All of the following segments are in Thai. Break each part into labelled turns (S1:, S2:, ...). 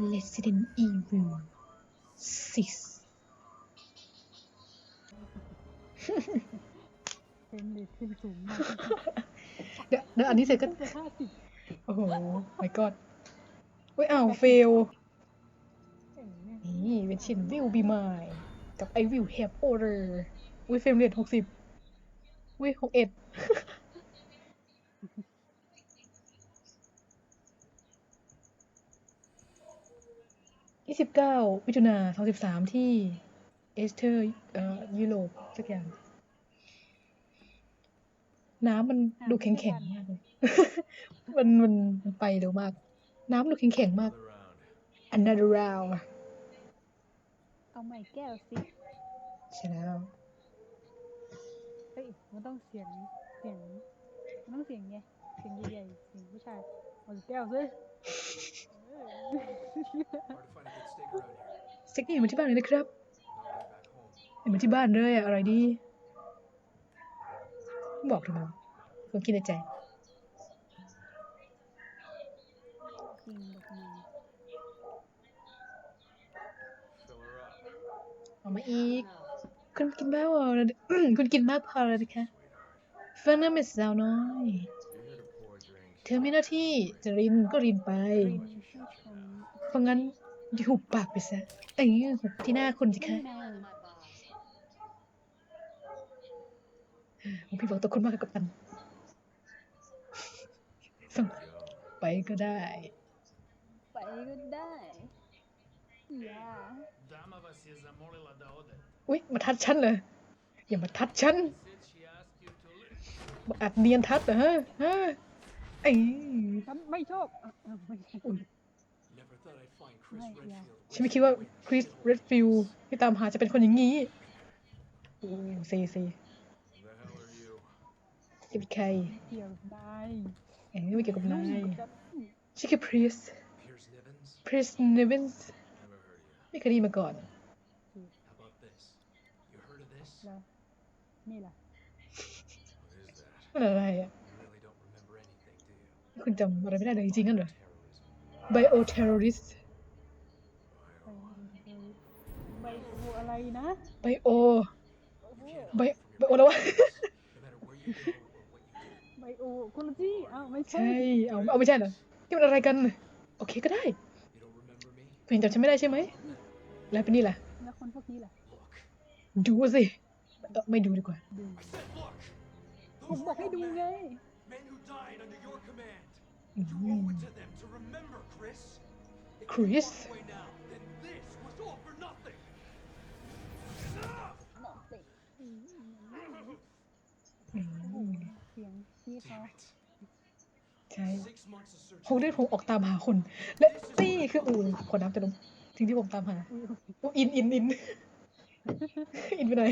S1: Resident Evil 6
S2: เป็นเลทขึ้นสูงมาก
S1: เดี๋ยวเดี๋ยวอันนี้เสร็จก็
S2: ต้องจะห้าสิบ
S1: โอ้โห my god อุ้ยอ้าวเฟล
S2: เจ๋งเนี่ย
S1: นี่เป็นชินวิวบีมายกับไอวิวแฮปโอเรอร์อุ้ยเฟรมเรทหกสิบอุ้ยหกเอ็ด ยี่สิบเก้ามิถุนาสองสิบสามที่เอสเทอร์เอ่อยุโรปสักอย่าง น้ำมันดูแข็งๆมากเลยมันมันมันไปเร็วมาก น้ำดูแข็งๆมาก
S3: Another round.
S1: another round
S2: เอาใหม่แก้วสิ
S1: ใช่แล้ว
S2: เฮ้ยมันต้องเสียงเสียงมันต้องเสียงไงเสียงใหญ่ๆเสียงผู้ชายเอาแก้วสิ
S1: สเต็กนี่เหมือนที่บ้านเลยนะครับเหมือนที่บ้านเลยอะอร่อยดี บอกทำไมวะคนคิดในใจ
S2: จริงแบบนี้
S3: Fill her up,
S1: เอามาอีก คุณกินมากพอแล้วคุณกินมากพอแล้วนะคะฟังนะเมสสาวน้อย เธอมีหน้าที่จะรินก็รินไป
S2: รินชื่อชม
S1: เพราะงั้นอย่าหุบปากไปซะไอ้ยหุบที่หน้าคุณสิคะ
S2: ไม่นาน
S1: ผมพี่บอกตัวคุณมากกับกันส่ง
S3: Go.
S1: ไปก็ได้
S2: ไปก็ได้อย่า
S4: Dama vas je zamolila da odete.
S1: อุ๊ย มาทัดฉันเลยอย่ามาทัดฉัน
S4: Said she asked you to leave.
S1: มาอัดเนียนทัดเหรอฮะ ฮะไอ้
S2: ฉันไม่ชอบอะอะไม่ใช่
S3: Never thought I'd find Chris
S2: Right, yeah.
S3: Redfield.
S1: ฉันไม่คิดว่าคริสเรดฟิลที่ตามหาจะเป็นคนอย่างนี้โอ้ซีซี
S3: Who the hell are you?
S1: จะเป็นใคร
S2: เกี่ยวได้
S1: เอ้ยไม่เกี่ยวกับนาย
S2: ยุ่งกับ
S1: ชื่อคือพริส
S3: Piers Nivens?
S1: พริสเนวินส์
S3: Never heard of you.
S1: ไม่เคยได้ยินมาก่อน
S3: How about this? You heard of this?
S2: แล้วนี่ล่ะ
S3: What is that?
S1: มันอะไรอะ
S3: You really don't remember anything, do you?
S1: คุณจำอะไรไม่ได้เลยจริงๆกันเหรอ
S3: Terrorism.
S1: Bioterrorist
S2: ใบโออะไรนะ
S1: Bio Bio Bio แล้ววะ
S3: No matter where you go or what you do,
S2: ไบโอโคโลจีอ้าวไม่ใช่
S1: ใช่เอาเอาไม่ใช่เหรอนี่มันอะไรกัน โอเคก็ได้
S3: you don't remember me?
S1: คุณยังจำฉันไม่ได้ใช่ไหมแล้วเป็นนี่ล่ะ
S2: แล้วคนพวกนี้ล่ะ
S3: Look.
S1: ดูสิเอ่อไม่ดูดีกว่า
S2: ดู
S3: I said look!
S2: ผม
S3: Those
S2: บอกให้ดูไง
S3: men who died under your command.
S1: Mm.
S3: You owe it to them to remember, Chris. If you
S1: Chris?
S3: walk away now, then this was all for nothing.
S2: หนอกเด็ก
S1: อืม
S2: เสียงพี่เขา
S3: Damn it.
S1: ใช่
S3: Six months of search.
S1: คงได้ผมออกตามหาคุณและนี่คืออูขอน้ำจะลมสิ่งที่ผมตามหา
S2: อุ้ย
S1: โอ้อินอินอิน อินไปไหน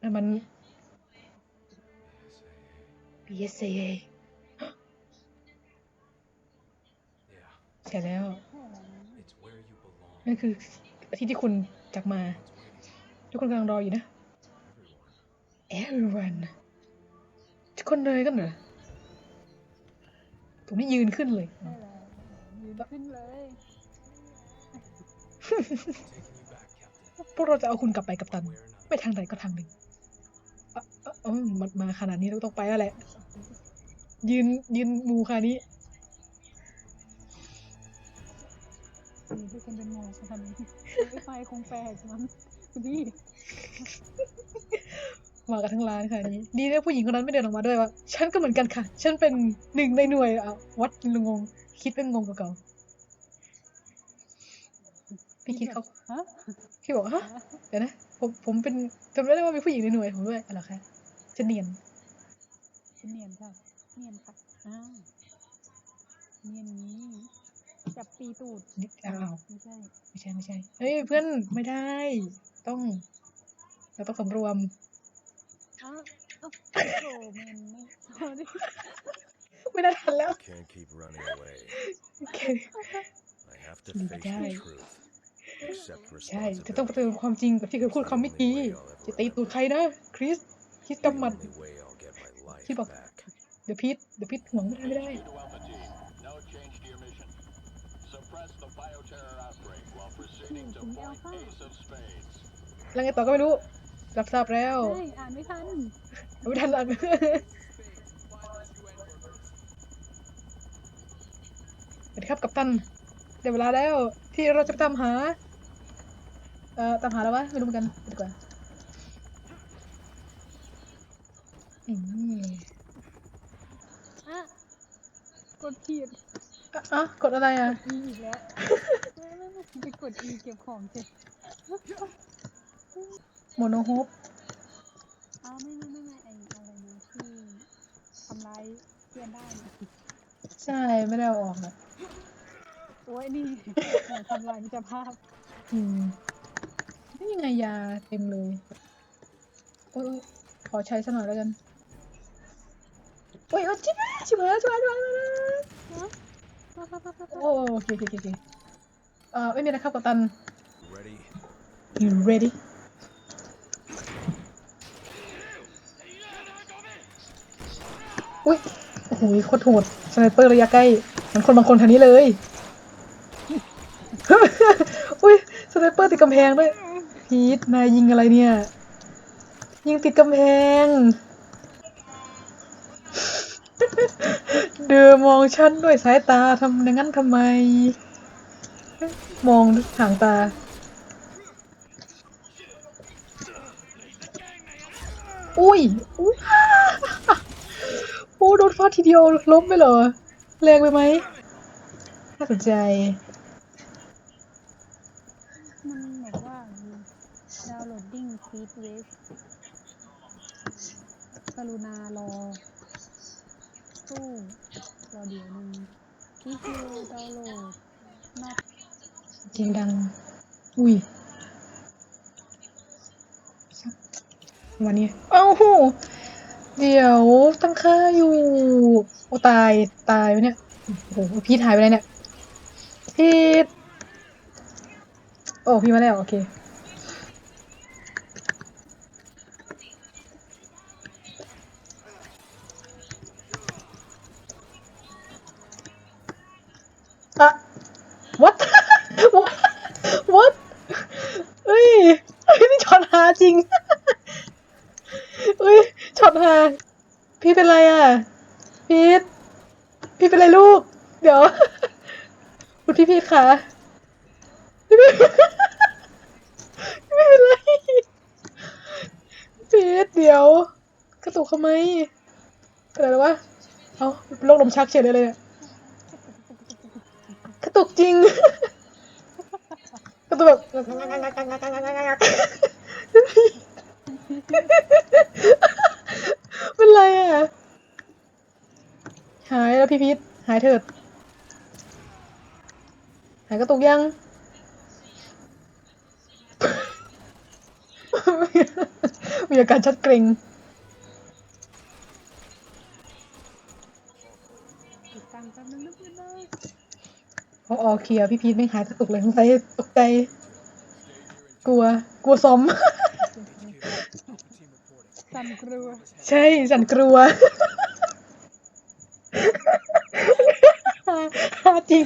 S1: แล้วมัน
S3: Yes, I-
S1: PSA
S3: Yeah.
S1: ใช่แล้ว
S2: แค่นั้น
S3: It's where you belong.
S1: นั่นคืออาทิตย์ที่คุณจากมา
S3: Everyone's waiting.
S1: ทุกคนกำลังรออยู่นะ
S3: Everyone.
S1: everyone ทุกคนเลยกันเหรอผมนี่ยืนขึ้นเลย
S2: ใช่แล้วยืนขึ้นเลย
S3: Taking you back, Captain.
S1: พวกเราจะเอาคุณกลับไปกับตัน
S3: One way or another.
S1: ไม่ทางใดก็ทางหนึ่งเอ่อเอ่อเออมามาขนาดนี้เราต้องไปแล้วแหละ ยืนยืนมูขนาดนี้
S2: ยืนด้วยกันเป็นหมอขนาดนี้ไฟไฟคงแปลกมั้งคุณพี่
S1: มากันทั้งร้านค่ะนี้ดีนะผู้หญิงคนนั้นไม่เดินออกมาด้วยว่าฉันก็เหมือนกันค่ะ ฉันเป็นหนึ่งในหน่วยอะวัดงงคิดเป็นงงกว่าเก่าพี่คิดเขา
S2: ฮะ
S1: พี่บอกฮะเดี๋ยวนะผมผมเป็นจำได้ว่ามีผู้หญิงในหน่วยผมด้วยอะไรอคะจะเนียน
S2: ฉันเนียนค่ะเนียนค่ะอ้าวเนียนนี้จับปีตูด
S1: นิดอ้าว
S2: ไม่ใช่
S1: ไม่ใช่ไม่ใช่เฮ้ยเพื่อนไม่ได้ ต้อง เราต้องสำรวม
S2: อ้าวอ้าวโอ้โหมันไม่ sorry
S1: ไม่ได้ทันแล้ว
S5: Can't keep running away.
S1: โอเค
S5: I have to
S1: You
S5: face
S1: die.
S5: the truth. Accept
S1: ใช่จะต้องเผชิญ
S5: responsibility.
S1: ความจริงแบบที่เคยพูดคำเมื่อกี้จะตีตูดใครนะ คริสคิด
S5: The
S1: กำหมัด
S5: only way I'll get my life
S1: Keep up.
S5: back.
S1: เดี๋ยวพีทเดี๋ยวพีทห่วงไม่ได้ไม่ได้
S6: to Alpha Team. No change
S1: แล้วไงต่อก็ไม่รู้รับทราบแล้ว
S2: ใช่อ่านไม่ทัน
S1: ไม่ทันอ่านสวัสดีครับกัปตันเดี๋ยวเวลาแล้วที่เราจะไปตามหา เอ่อตามหาแล้ววะไม่รู้เหมือนกันไปดีกว่านี่
S2: อะกดผิด
S1: อะอะกดอะไรอะ
S2: E อีกแล้วไม่ไม่ไม่ไปกด E เก็บของเสร็จ
S1: โมโนโฮป
S2: อ้าวไม่ไม่ไม่ไม่ไออะไรนะที่ทำร้ายเพื่อนได้นะ
S1: ใช่ไม่ได้เอาออกนะ
S2: โอ้ยนี่ทำลายมิตรภาพ
S1: อืมนี่ยังไงยาเต็มเลยโอ้ยขอใช้สักหน่อยแล้วกัน โอ้ยชิบหายชิบหายชิบหายชิบหายชิบโอ้โอเคโอเคโอเคโอเคเอ่อไม่มีอะไรครับกัปตัน you ready อุ้ยโอ้โหโคตรโหดสไนเปอร์ระยะใกล้เหมือนคนบางคนทางนี้เลยอุ้ยสไนเปอร์ติดกำแพงด้วยพีทนายยิงอะไรเนี่ย ยิงติดกำแพง เดือมองฉันด้วยสายตาทำอย่างนั้นทำไม มองห่างตา อุ้ยอุ้ยโอ้โดนฟาดทีเดียวล้มไปเหรอ แรงไปไหมน่าสนใจ
S2: มันแบอกว่า downloading feed wave กรุณารอ ตู้รอเดี๋ยวนึง if you download not
S1: เสียงดัง อุ้ยวันนี้เอ้าโหเดี๋ยวตั้งค่าอยู่ โอ้ตาย ตายไปเนี่ย โอ้โห พีทหายไปไหนเนี่ย พีทโอ้ พี่มาแล้ว โอเค อะ what what what เฮ้ยเฮ้ยนี่ช็อตหาจริง เฮ้ยช็ อตหาพี่เป็นไรอะ พีทพี่เป็นไรลูก เดี๋ยว คุณพี่พีทคะพี่พีทพี่เป็นไรพีทเดี๋ยว กระตุกทำไมเกิดอะไรวะ เอาโรคลมชักเฉยเลยเลยเนี่ยกระตุกจริง กระตุกแบบ เป็นไรอะ หายแล้วพี่พีทหายเถิด หายกระตุกยัง มีอาการชัดเกร็ง
S2: ติดตั้งแป๊บนึงนะเพื่อนนะ
S1: พอออเคลียร์พี่พีทไม่หายกระตุกเลยสงสัยตกใจ กลัว กลัวซ้อม
S2: สั่นกลัว
S1: ใช่ฉันกลัวจริง